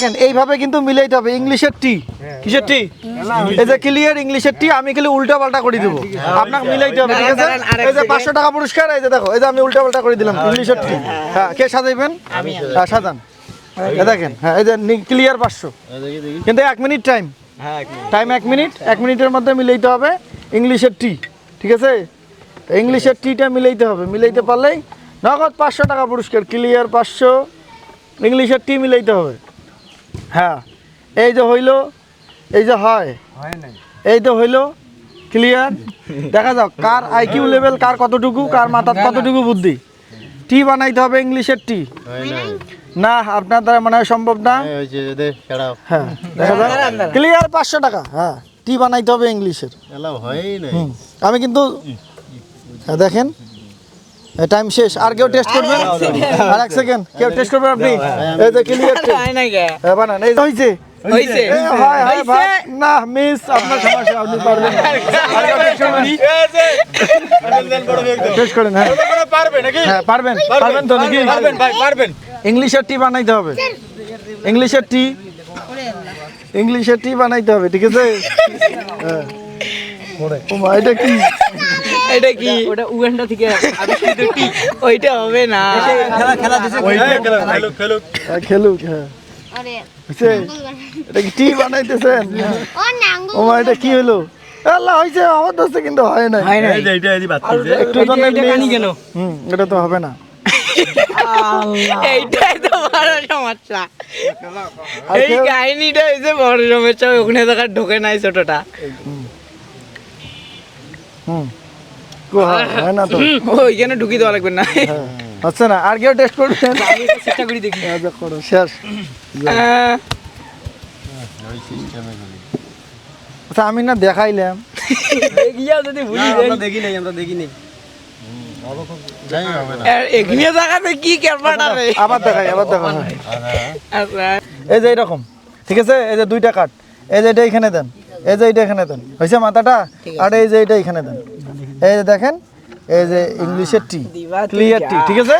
দেখেন এইভাবে কিন্তু মিলাইতে হবে। ইংলিশের টি। কিসের টি? এই যে ক্লিয়ার ইংলিশের টি আমি খালি উল্টা পাল্টা করে দিব। আপনাকে মিলাইতে হবে ঠিক আছে? এই যে পাঁচশো টাকা পুরস্কার এই যে দেখো এই যে আমি উল্টা পাল্টা করে দিলাম ইংলিশের টি। হ্যাঁ কে সাজাইবেন? হ্যাঁ সাজান। দেখেন হ্যাঁ এই যে ক্লিয়ার পাঁচশো। কিন্তু এক মিনিট টাইম টাইম এক মিনিট। এক মিনিটের মধ্যে মিলাইতে হবে ইংলিশের টি ঠিক আছে? ইংলিশের টিটা মিলাইতে হবে মিলাইতে পারলেই নগদ পাঁচশো টাকা পুরস্কার ক্লিয়ার পাঁচশো ইংলিশের টি মিলাইতে হবে। হ্যাঁ এই যে হইল এই যে হয় এই তো হইল ক্লিয়ার দেখা যাক কার আইকিউ লেভেল কার কতটুকু কার মাথার কতটুকু বুদ্ধি? টি বানাইতে হবে ইংলিশের টি না আপনার দ্বারা মনে হয় সম্ভব না। হ্যাঁ দেখা যাক। ক্লিয়ার পাঁচশো টাকা? হ্যাঁ টি বানাইতে হবে ইংলিশের। আমি কিন্তু হ্যাঁ, দেখেন। টাইম শেষ। আর কেউ টেস্ট করবেন আর এক সেকেন্ড কেউ টেস্ট করবেন আপনি? এই যে ক্লিয়ার না কে বানান এই হইছে। হইছে। এ, হয়, হয়, ভাই। না মিস আপনার সমস্যা আপনি পারবেন? Test করেন হ্যাঁ। হ্যাঁ পারবেন। পারবেন তো নাকি? পারবেন ইংলিশের টি বানাইতে হবে। ইংলিশের টি ইংলিশের টি বানাইতে হবে ঠিক আছে? হ্যাঁ। এটা কি? এটা কি? ওটা উগান্ডা থেকে ওইটা হবে না। খেলুক হ্যাঁ এটা কি টি বানাইতেছেন? ও মা এটা কি হলো আল্লাহ হয়েছে আমার দোস্ত কিন্তু হয় না হয় না একটু জন্য miss। কেন হুম এটা তো হবে না। এইটাই তো বড় সমস্যা। এই কাহিনীটা হয়েছে বড় সমস্যা ওখানে তো ঢোকে নাই ছোটটা। হুম। হয় হয় না তো? ওইখানে ঢুকি দেওয়া লাগবে না। হচ্ছে না আর কেউ টেস্ট করবেন চেষ্টা করি দেখি। আচ্ছা, করো শেষ। আচ্ছা আমি না দেখাইলাম। যদি ভুলি। আচ্ছা এই যে এইরকম ঠিক আছে? এই যে দুইটা কাঠ। এই যে এটা এখানে দেন। এই যে এটা এখানে দেন। হয়েছে মাথাটা? আর এই যে এটা এখানে দেন। এই যে দেখেন এই যে ইংলিশের টি ক্লিয়ার টি ঠিক আছে?